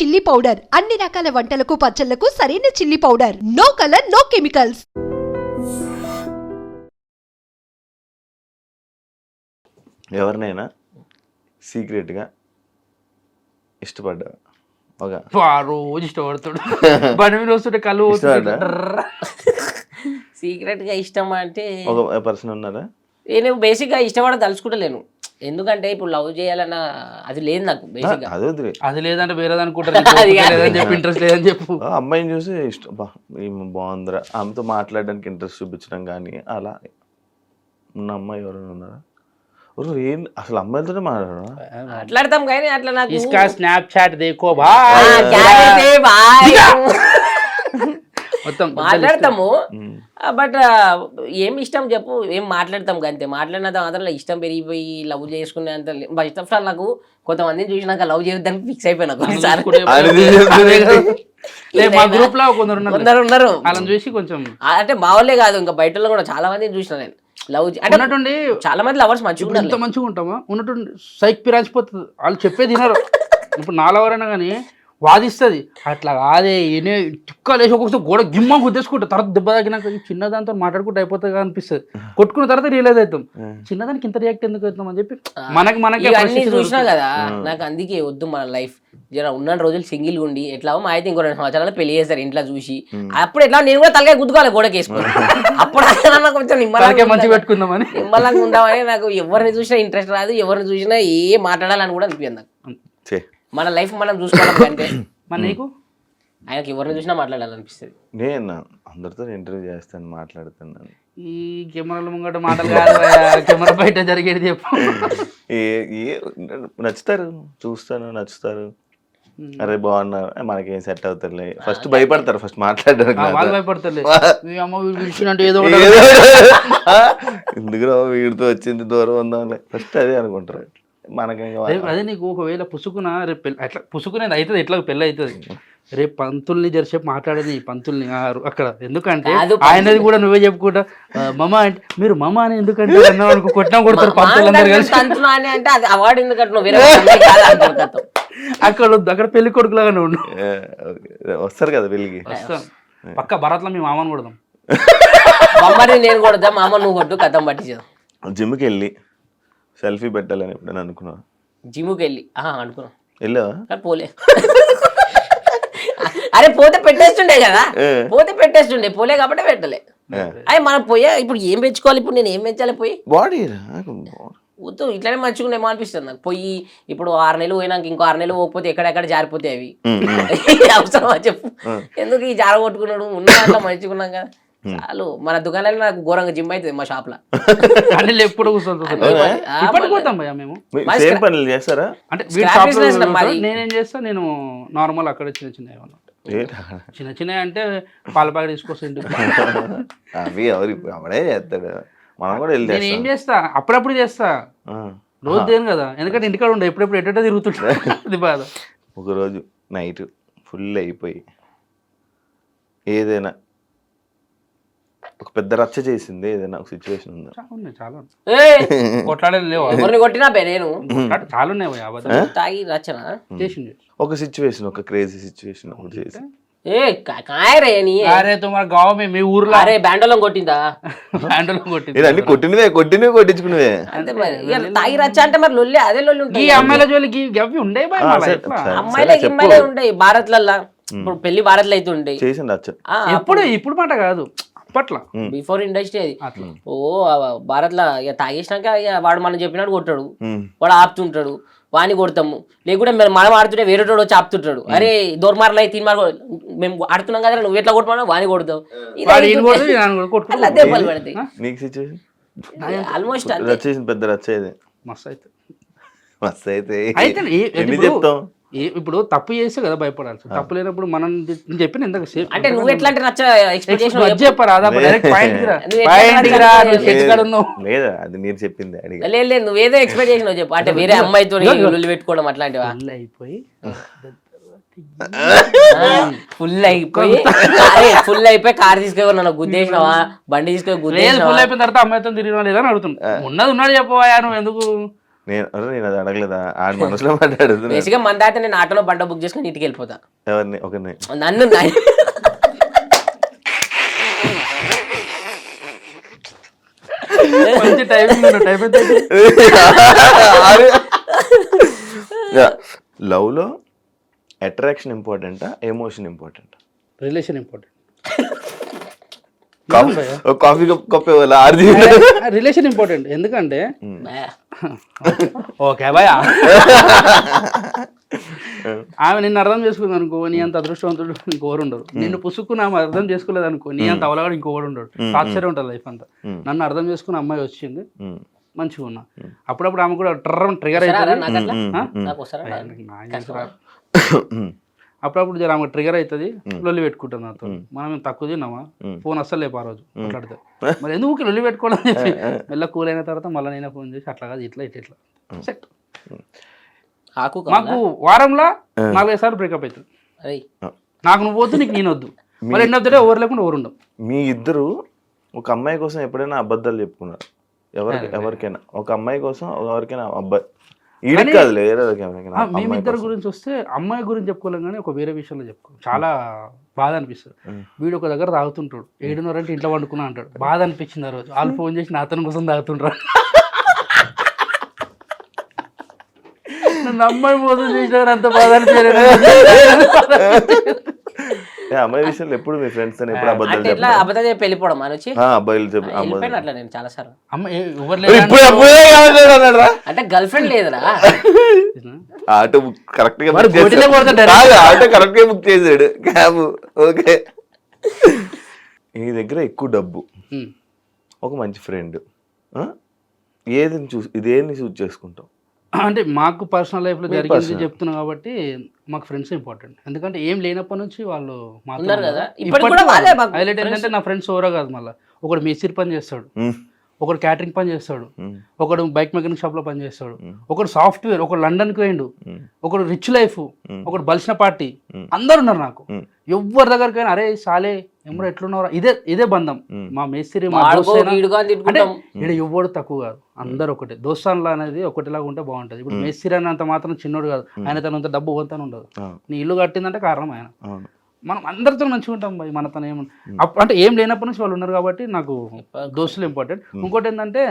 Chilli powder అన్ని రకాల వంటలకు పచ్చళ్ళకు సరైన chilli powder no colour no chemicals ఎవరినైనా సీక్రెట్గా ఇష్టపడ్డా? ఒక ఆ రోజు ఇష్టపడతాడు. బండి మీద వస్తుంటే కళ్ళు ఇష్టపడ్డా? సీక్రెట్గా ఇష్టం అంటే ఒక పర్సన్ ఉన్నారా నేను బేసిక్గా ఇష్టపడ తలుచుకుంటలేను ఎందుకంటే ఇప్పుడు లవ్ చేయాలన్న అది లేదు నాకు అది లేదంటే వేరే చెప్పి ఇంట్రెస్ట్ లేదని చెప్పు. అమ్మాయిని చూసి ఇష్టం బాగుందిరా. ఆమెతో మాట్లాడడానికి ఇంట్రెస్ట్ చూపించడం కానీ అలా. ఉన్న అమ్మాయి ఎవరైనా ఉన్నారా? అసలు అమ్మాయిలతోనే మాట్లాడతాం కానీ అట్లా నాకు స్నాప్ చాట్ దేకో బాయ్. మొత్తం మాట్లాడతాము. బట్ ఏం ఇష్టం చెప్పు ఏం మాట్లాడతాం అంతే. మాట్లాడినంత మాత్రం ఇష్టం పెరిగిపోయి లవ్ చేసుకునే అంత ఫస్ట్ ఆఫ్ ఆల్ నాకు కొంతమందిని చూసినాక లవ్ చేయొద్దని ఫిక్స్ అయిపోయినా కొన్నిసార్లు. మా గ్రూప్లో కొందరు ఉన్నారు. కొందరు ఉన్నారు. వాళ్ళని చూసి కొంచెం అంటే మా వాళ్ళే కాదు ఇంకా బయట వాళ్ళు కూడా చాలా మందిని చూసిన నేను. లవ్ అంటే ఉన్నట్టుండి చాలా మంది లవర్స్ మంచిగా ఇంత మంచిగా ఉంటామా? ఉన్నట్టుండి సైక్ పిరాచిపోతుంది వాళ్ళు చెప్పేది ఇప్పుడు నాలెవరైనా కానీ వాదిస్తుంది. అట్లా కాదే ఈయనే టిక్కలు వేసి ఒక్కొక్కసారి గోడ గిమ్మ గుద్దేసుకుంటా తర్వాత దెబ్బ తాగినాక ఈ చిన్న దాంతో మాట్లాడుకుంటూ అయిపోతుంది అనిపిస్తుంది. కొట్టుకున్న తర్వాత రియలైజ్ అవుతాం. చిన్నదానికి ఇంత రియాక్ట్ ఎందుకు అవుతాం అని చెప్పి మనకి మనకి అన్ని చూసినా కదా నాకు అందుకే వద్దు మన లైఫ్ జర ఉన్న రోజులు సింగిల్ ఉండి ఎట్లా మా అయితే ఇంకో రెండు సంవత్సరాలు పెళ్ళి చేస్తారు ఇంట్లో చూసి. అప్పుడు ఎట్లా నేను కూడా తలకాయ గుద్దుకోవాలి గోడకి వేసుకొని. అప్పుడు అన్నా కొంచెం నిమ్మలంగా మంచి. పెట్టుకుందామని. నిమ్మలంగా ఉందామని నాకు ఎవరిని చూసినా ఇంట్రెస్ట్ రాదు ఎవరిని చూసినా ఏ మాట్లాడాలని కూడా అనిపించదు నాకు. మన లైఫ్ మనం చూసుకోవాలి అంటే మరి నీకు? ఆయనకి ఎవరిని చూసినా మాట్లాడాలనిపిస్తుంది. నేను అందరితో ఇంటర్వ్యూ చేస్తాను మాట్లాడుతున్నాను ఈ కెమెరాల ముంగట మాటలు కాదు కెమెరా బయట జరిగేది చెప్పు. ఏ ఏ నచ్చుతారు చూస్తాను నచ్చుతారు. అరే బాగున్నారు మనకేం సెట్ అవుతారులే. ఫస్ట్ భయపడతారు ఫస్ట్ మాట్లాడడానికి ఆ, నాతో. వాళ్ళు భయపడతారు మీ అమ్మ పిలిచినట్టు ఏదో ఒకటి ఏదో ఆ, ఎందుకురా వీడితో వచ్చింది దూరం ఉందాంలే. ఫస్ట్ అదే అనుకుంటారు. మనకేం అదే నీకు ఒకవేళ పుసుకున రేపు పెళ్ళి అట్లా పుసుకునేది అవుతుంది ఎట్లా పెళ్ళి అవుతుంది రేపు పంతుల్ని జరిసేపు మాట్లాడేది ఈ పంతుల్ని అక్కడ. ఎందుకంటే ఆయనది కూడా నువ్వే చెప్పుకుంటా. మమ అంటే మీరు మమ అని ఎందుకంటే అన్నావు అనుకో కొట్టినా కొడతారు పంతులందరూ కలిసి. అంటే అది అవార్డు ఎందుకంటే. అక్కడ వద్దు అక్కడ పెళ్ళి కొడుకులాగానే ఉండు. వస్తారు కదా పెళ్ళికి. వస్తాం. పక్క భరత్లో మీ మామని కొడదాం. మమ్మల్ని నేను కొడతా మా అమ్మ నువ్వు కొట్టు కథం పట్టించదు జిమ్కి వెళ్ళి. సెల్ఫీ పెట్టాలని ఎప్పుడైనా అనుకున్నా జిమ్కి వెళ్ళి అనుకున్నాం. వెళ్ళావా? పోలే. అరే పోతే పెట్టేస్తుండే కదా. పోతే పెట్టేస్తుండే. పోలే కాబట్టి పెట్టలే. అయ్యి మనం పోయా ఇప్పుడు ఏం పెంచుకోవాలి? ఇప్పుడు నేను ఏం పెంచాలి పోయి? బాడీ వద్దు ఇట్లనే మంచిగా అనిపిస్తుంది నాకు. పోయి ఇప్పుడు ఆరు నెలలు పోయినాక ఇంకో ఆరు నెలలు పోకపోతే ఎక్కడెక్కడ జారిపోతాయి అవి? అవసరమా చెప్పు. ఎందుకు ఈ జార కొట్టుకున్నాడు? ఉన్న దాంట్లో మంచిగా ఉన్నాం కదా. చాలు. మన దుకాణాలు నాకు ఘోరంగా జిమ్ అవుతుంది మా షాప్లో. ఎప్పుడు కూర్చొని చేస్తారా? అంటే. నేనేం చేస్తా నేను నార్మల్ అక్కడ చిన్న చిన్న? చిన్న చిన్న అంటే పాల ప్యాకెట్ తీసుకొస్తా ఇంటికి అవి ఎవరు అవడే చేస్తాడు. మనం కూడా వెళ్ళి నేను ఏం చేస్తాం? అప్పుడప్పుడు చేస్తా. రోజు దేని కదా? ఎందుకంటే ఇంటికాడ ఉండే ఎప్పుడెప్పుడు ఎట్టో తిరుగుతుంటా. అది బాధ. ఒకరోజు నైట్ ఫుల్ అయిపోయి. ఏదైనా ఒక పెద్ద రచ్చ చేసింది ఏదైనా ఒక సిచ్యువేషన్ ఉందా? చాలా ఉన్నాయి చాలా ఉన్నాయి. ఏ, కొట్లాడేది లేవు. ఎవరిని కొట్టినా బే నేను. కొట్లాడ- చాలా ఉన్నాయి భయ్యా, అబద్ధం తాగి రచన ఒక సిచ్యువేషన్ ఒక క్రేజీ సిచ్యువేషన్ ఒకటి చేసి. ఏ కా- కాయరే నీ. అరే తుమార గావ మే మీ ఊర్లో. అరే బ్యాండోలం కొట్టిందా? హ్యాండిల్ కొట్టినవే అంతే మరి. ఇక తాగి రచ్చ అంటే మరి లొల్లి అదే లొల్లి ఈ ఉంటుంది. అమ్మాయిల జోలికి గవ్వి ఉండే బాయ్ ఆ, మళ్ళా సరే, ఎట్లా? సరే. అమ్మాయిలే గిమ్మాయిలే ఉండే భారత్లల్లా. ఇప్పుడు పెళ్ళి భారత్లో అయితే రచ్చ. ఇప్పుడు మాట కాదు. అప్పట్లో బిఫోర్ ఇండస్ట్రీ అది. ఓ ఆ భారత్లో ఇక తాగేసినాక ఇక వాడు మనం చెప్పినట్టు కొట్టాడు. వాడు ఆపుతుంటాడు. వాని కొడతాము. లేకుంటే మనం ఆడుతుంటే వేరే వాడు వచ్చి ఆపుతుంటాడు. అరే దోర్మార్లు అయితే తీర్మార్ మేము ఆడుతున్నాం కదా నువ్వు ఎట్లా కొట్టమన్నా వాని కొడతావు. పడతాయి. ఆల్మోస్ట్ పెద్ద రచ్చ మస్తు అయితే. మస్తు అయితే. చెప్తాం? ఇప్పుడు తప్పు చేస్తే కదా భయపడాల్సి తప్పు లేనప్పుడు మనం చెప్పిన ఇందాక సేఫ్ అంటే నువ్వు నువ్వు ఎట్లా? నువ్వు లేదా అది మీరు చెప్పింది లేదు లేదు నువ్వేదో ఎక్స్పెక్ట్ చేసినావు చెప్పు. అంటే వేరే అమ్మాయితో లొల్లి పెట్టుకోవడం అట్లాంటివా? అయిపోయి ఫుల్ అయిపోయి ఫుల్ అయిపోయి కార్ తీసుకొని నన్ను గుద్దేసినావా? బండి తీసుకొని లేదు గుద్దేసినావా? ఫుల్ అయిపోయిన తర్వాత అమ్మాయితో తిరిగినా లేదని అడుగుతున్నా. ఉన్నది ఉన్నాడు చెప్పవా నువ్వు ఎందుకు నేను నేను అది అడగలేదా? ఆడి మనసులో మాట్లాడుతున్నా బేసిక్గా మన దాకా నేను ఆటోలో బండ బుక్ చేసుకుని ఇంటికి వెళ్ళిపోతా. ఎవరిని? ఒకరిని. నన్ను నా- మంచి టైమింగ్ టైప్ అయితే లవ్లో attraction ఇంపార్టెంటా emotion important relation important coffee cup ఆర్ది. Relation important ఎందుకంటే. ఓకే భయ ఆమె నిన్ను అర్థం చేసుకుంది అనుకో నీ అంత అదృష్టవంతుడు ఇంకోరు ఉండరు. నిన్ను పుసుక్కుని ఆమె అర్థం చేసుకోలేదు అనుకో నీ అంత అవలగాడు ఇంకోడు ఉండడు. ఆశ్చర్యం ఉంటుంది లైఫ్ అంతా. నన్ను అర్థం చేసుకుని అమ్మాయి వచ్చింది. మంచిగా ఉన్నా. అప్పుడప్పుడు ఆమె కూడా ట్రర్ ట్రిగర్ అవుతుంది అప్పుడప్పుడు జర ఆమె ట్రిగర్ అవుతుంది లొల్లి పెట్టుకుంటుంది నాతో. మనం ఏం తక్కువ తిన్నామా? ఫోన్ అస్సలు లేపు ఆ రోజు మాట్లాడితే. మరి ఎందుకు లొల్లి పెట్టుకోవడం చెప్పి మెల్ల కూల్ అయిన తర్వాత మళ్ళీ నేనే ఫోన్ చేసి అట్లా కాదు ఇట్లా ఇట్లా ఇట్లా. సెట్ ఆకు మాకు వారంలో నాలుగైదు సార్లు బ్రేకప్ అవుతుంది నాకు నువ్వు వద్దు నీకు నేను వద్దు మళ్ళీ end of the day over లేకుండా ఓవర్ ఉండవు మీ ఇద్దరు ఒక అమ్మాయి కోసం ఎప్పుడైనా అబద్ధాలు చెప్పుకున్నారు? ఎవరికి ఎవరికైనా? ఒక అమ్మాయి కోసం ఎవరికైనా అబ్బాయి మేమిద్దరి. గురించి వస్తే అమ్మాయి గురించి చెప్పుకోలేం కానీ ఒక వేరే విషయంలో చెప్పుకో. చాలా బాధ అనిపిస్తుంది. వీడు ఒక దగ్గర తాగుతుంటాడు. ఏడున్నర అంటే ఇంట్లో వండుకున్నా అంటాడు. బాధ అనిపించింది ఆ రోజు. వాళ్ళు ఫోన్ చేసి నా అతని కోసం తాగుతుంటారు నన్ను అమ్మాయి మోసం చేసినారు అంత బాధ అనిపించలేదు. అమ్మాయి విషయంలో ఎప్పుడు మీ ఫ్రెండ్స్తో ఎప్పుడు అబద్ధాలు చెప్పారు అబద్ధం చెప్పి వెళ్ళిపోవడం అని వచ్చి అబ్బాయిలు చెప్పు అబద్ధాలు అట్లా నేను చాలా సార్లు. అమ్మ ఏ- ఎవరు లేరా ఇప్పుడు అప్పుడే కాదు అన్నాడు రా. అంటే గర్ల్ ఫ్రెండ్ లేదురా. ఆటో కరెక్ట్గా ఆటో కరెక్ట్గా బుక్ చేసాడు క్యాబ్ ఓకే. ఈ దగ్గర ఎక్కువ డబ్బు. ఒక మంచి ఫ్రెండ్ ఏది చూసి ఇదేని చూస్ చేసుకుంటాం అంటే మాకు పర్సనల్ లైఫ్లో జరిగింది. చెప్తున్నా కాబట్టి మాకు ఫ్రెండ్స్ ఇంపార్టెంట్ ఎందుకంటే ఏం లేనప్పటి నుంచి వాళ్ళు ఉన్నారు. కదా? హైలైట్ ఏంటంటే నా ఫ్రెండ్స్ ఓరో కాదు మళ్ళీ ఒకడు మేస్త్రి పని చేస్తాడు ఒకడు క్యాటరింగ్ పని చేస్తాడు. ఒకడు బైక్ మెకానిక్ షాప్లో పని చేస్తాడు. ఒకడు సాఫ్ట్వేర్ ఒకడు లండన్కి పోయిండు ఒకడు రిచ్ లైఫ్. ఒకడు బలిసిన పార్టీ. అందరు ఉన్నారు నాకు. ఎవరి దగ్గరకైనా అరే సాలే ఎమ్మడో ఎట్లున్నారా ఇదే ఇదే బంధం. మా మేస్త్రి మా అంటే ఇక్కడ ఎవ్వడు తక్కువ కాదు. అందరు ఒకటే. దోస్తాన్లా అనేది ఒకటిలాగా ఉంటే బాగుంటది. ఇప్పుడు మేస్త్రి అన్నంత మాత్రం చిన్నోడు కాదు. ఆయన తనంత డబ్బు పోతానే ఉండదు నీ ఇల్లు కట్టిందంటే కారణం ఆయన. మనం అందరితో మంచిగా ఉంటాం భయ్ మన తన ఏమన్నా అప్పుడు అంటే ఏం లేనప్పటి నుంచి వాళ్ళు ఉన్నారు కాబట్టి నాకు దోస్తులు ఇంపార్టెంట్ ఇంకోటి ఏంటంటే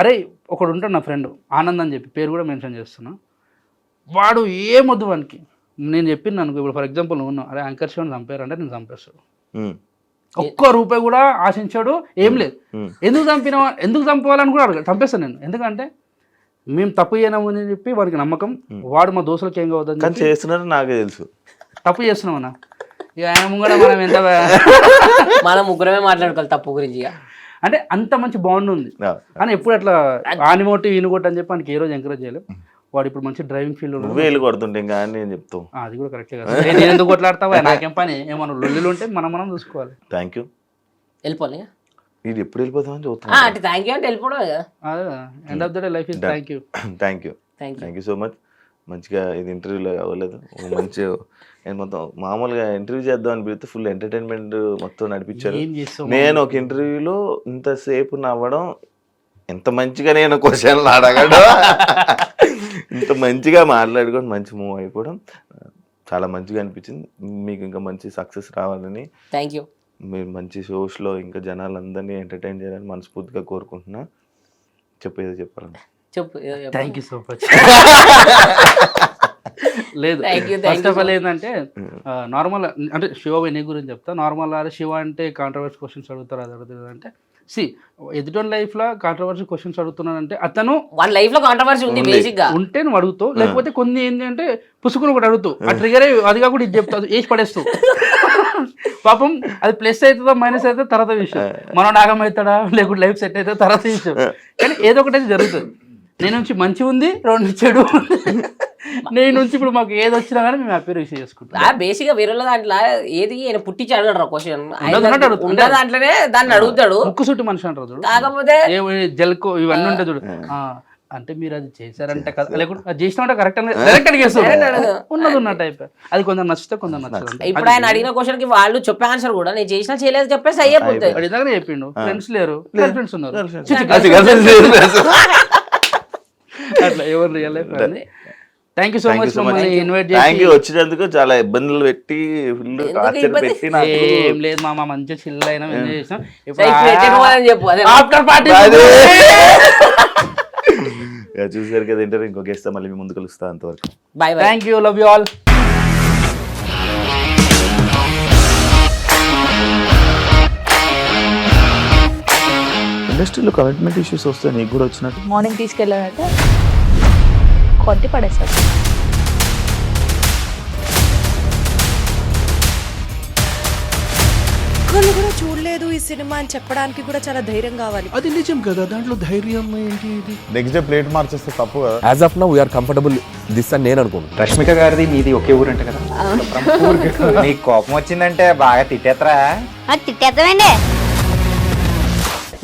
అరే ఒకడు ఉంటాడు నా ఫ్రెండ్ ఆనంద్ అని చెప్పి పేరు కూడా మెన్షన్ చేస్తున్నా. వాడు ఏమొద్దు వానికి. నేను చెప్పింది అనుకో ఇప్పుడు ఫర్ ఎగ్జాంపుల్ నువ్వు అరే అంకర్ శివన్ చంపారు అంటే నేను చంపేస్తాడు. ఒక్క రూపాయి కూడా ఆశించాడు ఏం లేదు. ఎందుకు చంపిన ఎందుకు చంపాలని కూడా అడగ చంపేస్తాను నేను. ఎందుకంటే మేము తప్పు చేయనాము అని చెప్పి వాడికి నమ్మకం. వాడు మా దోస్తులకి ఏం కావద్దని చేస్తున్నారు నాకే తెలుసు. తప్పు చేస్తున్నామన్నా ఇక ఆయన ముంగడ మనం ఎంత మనం ముగ్గురమే మాట్లాడుకోవాలి తప్పు గురించి ఇక. అంటే అంత మంచి బాండ్ ఉంది. అని ఎప్పుడు అట్లా ఆనిమోటి ఈనుకోటి అని చెప్పి మనకి ఏ రోజు ఎంకరేజ్ చేయలేదు. వాడు ఇప్పుడు మంచి డ్రైవింగ్ ఫీల్డ్ నువ్వే వెళ్ళి కొడుతుంటే ఇంకా అని నేను చెప్తావు? అది కూడా కరెక్టే కదా. నేను ఎందుకు కొట్లాడతావా? నాకేం పని? ఏమన్నా లొల్లులు ఉంటే మనం మనం చూసుకోవాలి. థ్యాంక్ యూ వెళ్ళిపోవాలి. ఇది ఎప్పుడు వెళ్ళిపోతామని ఆ, చూస్తున్నా అంటే థ్యాంక్ యూ అంటే వెళ్ళిపోవడం end of the day life is thank you thank you thank you thank you so much మంచిగా ఇది ఇంటర్వ్యూలో అవ్వలేదు ఒక మంచి నేను మొత్తం మామూలుగా ఇంటర్వ్యూ చేద్దాం అని పిలిస్తే ఫుల్ ఎంటర్టైన్మెంట్ మొత్తం నడిపించారు. నేను ఒక ఇంటర్వ్యూలో ఇంతసేపు నవ్వడం ఎంత మంచిగా నేను క్వశ్చన్లు అడగడం ఇంత మంచిగా మాట్లాడుకొని మంచి మూవ్ అయిపోవడం చాలా మంచిగా అనిపించింది. మీకు ఇంకా మంచి సక్సెస్ రావాలని థ్యాంక్ యూ మీరు మంచి షోస్లో ఇంకా జనాలందరినీ ఎంటర్టైన్ చేయాలని మనస్ఫూర్తిగా కోరుకుంటున్నా. చెప్పేది చెప్పాలండి. చెప్పు. థ్యాంక్ యూ సో మచ్ లేదు Thank you, thank first of all ఏంటంటే నార్మల్ అంటే శివ నీ గురించి చెప్తా. నార్మల్ అరే శివ అంటే కాంట్రవర్సీ క్వశ్చన్స్ అడుగుతారు అది అడుగుతారు అంటే సి ఎదుటి లైఫ్లో కాంట్రవర్సీ క్వశ్చన్స్ అడుగుతున్నానంటే అతను వాళ్ళ లైఫ్లో కాంట్రవర్సీ ఉంది. బేసిక్గా. ఉంటే నువ్వు అడుగుతావు లేకపోతే కొన్ని ఏంటంటే పుసుకుని ఒకటి అడుగుతావు. ఆ ట్రిగర్ అది కాకుండా ఇది చెప్తావు వేసి పడేస్తావు. పాపం అది ప్లస్ అవుతుందా మైనస్ అవుతుందో తర్వాత విషయం. మనం నాగం అవుతాడా లేకుంటే లైఫ్ సెట్ అవుతుందో తర్వాత విషయం. కానీ ఏదో ఒకటి అయితే జరుగుతుంది. నేను నుంచి మంచి ఉంది రెండు చెడు. నేను నుంచి ఇప్పుడు మాకు ఏది వచ్చినా కానీ మేము హ్యాపీ రిసీవ్ చేసుకుంటాం. ఆ బేసిక్గా వేరే వాళ్ళ దాంట్లో ఏది ఆయన పుట్టించి అడగడు క్వశ్చన్. ఉన్న దాంట్లోనే దాన్ని అడుగుతాడు. ముక్కు సుట్టి మనిషి అంటారు చూడు. కాకపోతే జల్కో ఇవన్నీ ఉంటాయి చూడు. ఆ, అంటే మీరు అది చేశారంటే కదా. లేకుంటే అది చేసినామంటే కరెక్ట్ అని డైరెక్ట్ అడిగేస్తారు ఉన్నది ఉన్న టైప్ అది కొందరు నచ్చితే కొందరు నచ్చదు. ఇప్పుడు ఆయన అడిగిన క్వశ్చన్కి వాళ్ళు చెప్పే ఆన్సర్ కూడా నేను చేసినా చేయలేదు చెప్పేసి వాడు ఇందాకనే చెప్పిండు. ఫ్రెండ్స్ లేరు. ఫ్రెండ్స్ ఉన్నారు. అట్లా ఎవరు real life thank you so thank you much so much మమ్మల్ని ఇన్వైట్ థ్యాంక్ యూ వచ్చినందుకు చాలా ఇబ్బందులు పెట్టి ఫుల్ టార్చర్? పెట్టి నాకు ఏం లేదు మామ మంచిగా చిల్ అయినా ఎంజాయ్ చేసాం చెప్పు అదే. ఆఫ్టర్ పార్టీ చూసారు కదా ఇంటర్ ఇంకో గెస్ట్ మళ్ళీ మీ ముందు కలుస్తా అంతవరకు. Bye bye thank you love you all ఇండస్ట్రీలో కమిట్మెంట్ ఇష్యూస్ వస్తే నీకు కూడా వచ్చినట్టు. మార్నింగ్ కొట్టి పడేస్తారు ఒక్కళ్ళు కూడా చూడలేదు ఈ సినిమా అని చెప్పడానికి కూడా చాలా ధైర్యం కావాలి. అది నిజం కదా దాంట్లో ధైర్యం ఏంటి ఇది? నెక్స్ట్ డే ప్లేట్ మార్చేస్తే తప్పు కదా. As of now we are comfortable this అని నేను అనుకుంటున్నాను. రష్మిక గారిది మీది ఒకే ఊరంట కదా. నీకు కోపం వచ్చిందంటే బాగా తిట్టేత్తరా? తిట్టేద్దామండి